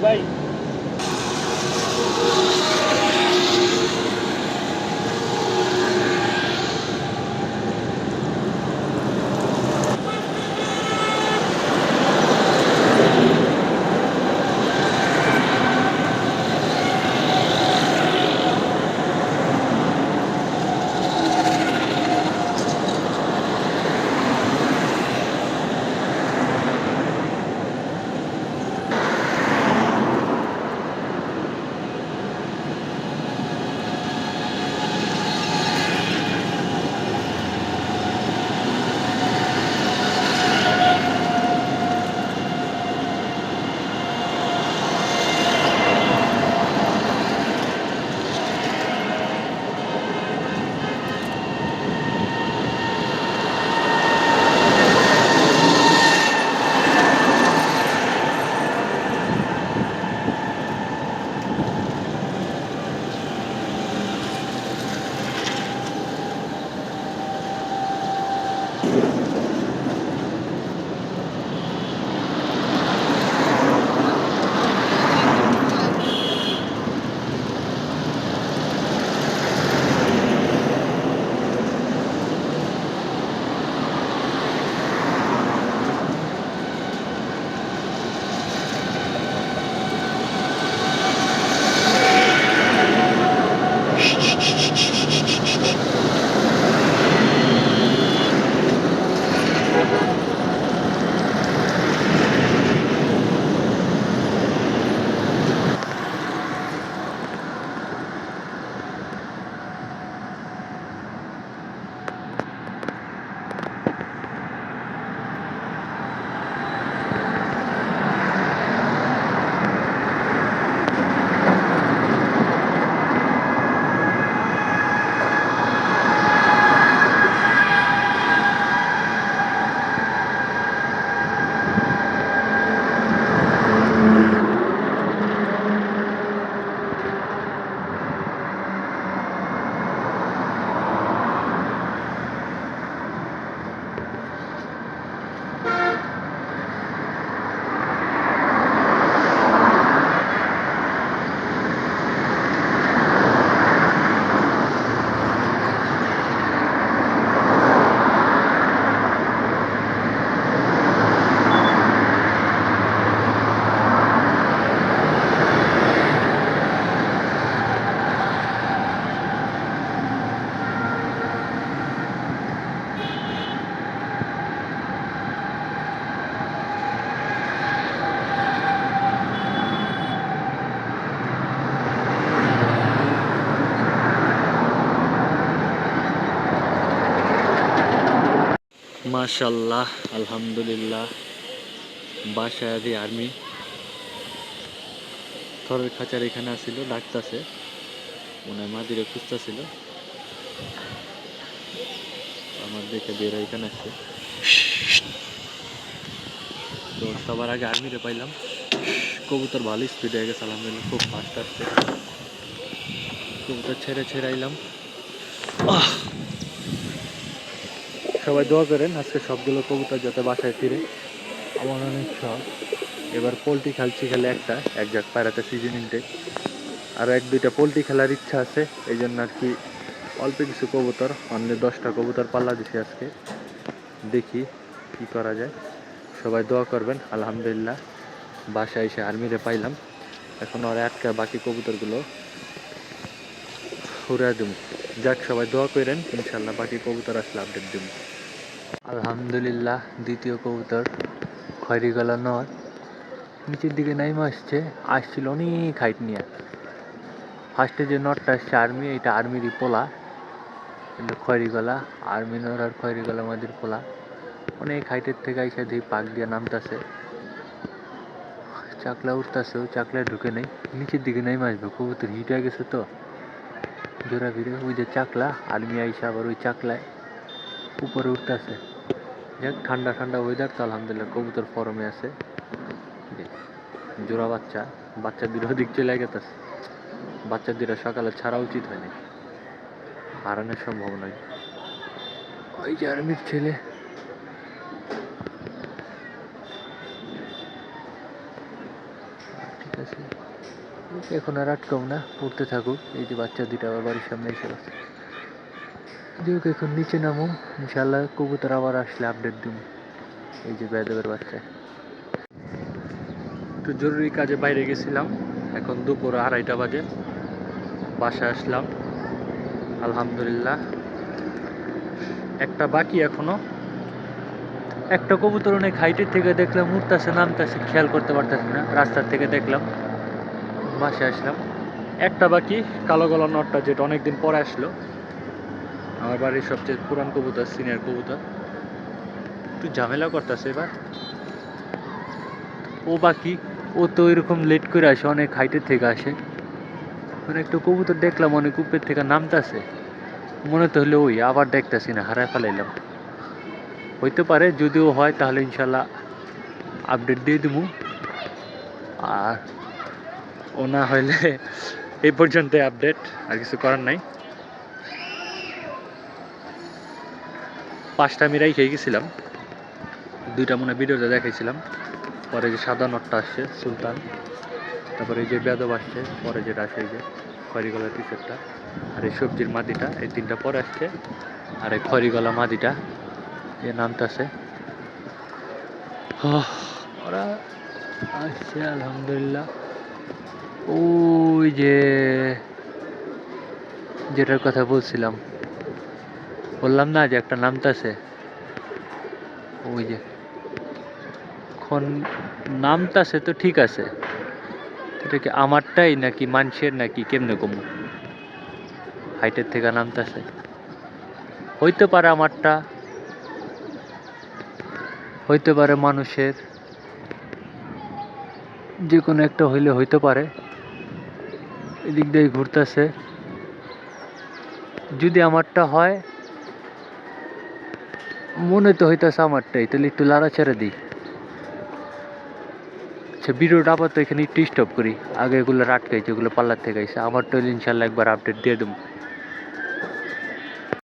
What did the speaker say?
bay. মাশাল্লাহ আলহামদুলিল্লাহ। বাসায় আদি আর্মি। থরের খাঁচার এখানে আসছিল ডাকতাছে। মনে হয় মাদিরে খুঁজতেছিল। আমার দেখে বের এখানে আসছে তো সবার আগে আর্মিরে পাইলাম। কবুতর ভালো স্পিড হয়ে গেছে, আলহামদুলিল্লাহ, খুব ফাস্ট আসছে। কবুতর ছেড়ে ছেড়ে আইলাম! সবাই দোয়া করেন, আজকে সবগুলো কবুতর যাতে বাসায় ফিরে। আমার অনেক শখ। এবার পোলট্রি খেলছি খেলে একটা, এক জাক পায়রাতে সিজন ইনটেক আরও এক দুইটা পোলট্রি খেলার ইচ্ছা আছে এই জন্য আর কি অল্প কিছু কবুতর, অন্য দশটা কবুতর পাল্লা দিছি আজকে। দেখি কি করা যায়। সবাই দোয়া করবেন, আলহামদুলিল্লাহ। বাসায় এসে আর্মিরে পাইলাম। এখন আর আটকা বাকি কবুতরগুলো উড়া দেবো যাক, সবাই দোয়া করেন ইনশাল্লাহ বাকি কবুতর আসলে আপডেট দেব। আলহামদুলিল্লাহ, দ্বিতীয় কবুতর খয়রি গলা নর। নিচের দিকে নাইমা আসছে, আসছিল অনেক হাইট নিয়ে। ফার্স্টে যে নটটা আসছে আর্মি এটা আর্মিরই পোলা। কিন্তু খয়রি গলা আর্মি নর আর খয়রি গলা মাদির পোলা। অনেক হাইটের থেকে আইসা দিয়ে পাক দিয়ে নামতাছে। চাকলা উঠতেছেও চাকলায় ঢুকে নেই। নিচের দিকে নাইমা আসবে, কবুতর হিট হয়ে গেছে তো। জোড়া ভিড়ে ওই যে চাকলা আর্মি আইসা আবার ওই চাকলায় উপরে উঠতেছে। যাক, ঠান্ডা ঠান্ডা ওয়েদার তো আলহামদুলিল্লাহ, কবুতর ফরমে আছে। জোড়া বাচ্চা বাচ্চা দুটো দিক চলে গেতেছে। বাচ্চা দুটা সকালে ছাড়া উচিত হয়নি হারানোর সম্ভব নয়। ওই যে আর্মির ছেলে। ঠিক আছে। এখন আর আটকাও না, পড়তে থাকুক। এই যে বাচ্চা দুইটা আবার বাড়ির সামনে এসে গেছে। যাই হোক, এখন নিচে নামো ইনশাল্লাহ কবুতর আবার আসলে আপডেট দিব। এই যে বেদবের বাচ্চা। একটু জরুরি কাজে বাইরে গেছিলাম। এখন দুপুর আড়াইটা বাজে। বাসায় আসলাম। আলহামদুলিল্লাহ। একটা বাকি এখনও। একটা কবুতর অনেক হাইটের থেকে দেখলাম উঠতেছে নামতেছে, খেয়াল করতে পারতেছে না। রাস্তার থেকে দেখলাম। বাসে আসলাম। একটা বাকি, কালো গলা নটটা যেটা অনেকদিন পরে আসলো। আমার বাড়ির সবচেয়ে পুরান কবুতর সিনিয়র কবুতর। একটু ঝামেলা করতেছে এবার। ও বাকি, ও তো এরকম লেট করে আসে, অনেক হাইটের থেকে আসে। মানে একটু কবুতর দেখলাম, অনেক উপরের থেকে নামতেছে। মনে তো হলো ওই, আবার দেখতেছি না, হারায় ফেলাইলাম। হইতে পারে যদিও হয় তাহলে ইনশাল্লাহ আপডেট দিয়ে দেবো আর ও না হইলে এই পর্যন্ত আপডেট আর কিছু করার নাই। পাঁচটা আমি রাই খেয়ে গেছিলাম। দুইটা মনে ভিডিওতে দেখাইছিলাম। পরে যে সাদা নটটা আসছে, সুলতান। তারপরে এই যে বেদব আসছে, পরে যেটা আসে এই যে খয়রিগলা টিচারটা আর এই সবজির মাদিটা, এই তিনটা পরে আসছে। আর এই খয়রিগলা মাদিটা যে নামতাছে। ওরা আসছে, আলহামদুলিল্লাহ। ওই যে যেটার কথা বলছিলাম। বললাম না যে একটা নামতাছে ওই যে। এখন নামতাছে তো ঠিক আছে। এটা কি আমারটাই নাকি মানুষের নাকি কেমনে কমু? হাইটের থেকে নামতাছে হইতে পারে আমারটা। হইতে পারে মানুষের। যে কোনো একটা হইলে হইতে পারে। এদিক দিয়ে ঘুরতেছে। যদি আমারটা হয়, মনে তো হইতেছে আমারটাই, তাহলে একটু লাড়াচাড়া দিই। আচ্ছা ভিডিওটা তো এখানে একটু স্টপ করি। আগে এগুলো আটকাইছে, এগুলো পাল্লার থেকে আইসে আমার তো ইনশাল্লাহ একবার আপডেট দিয়ে দেবো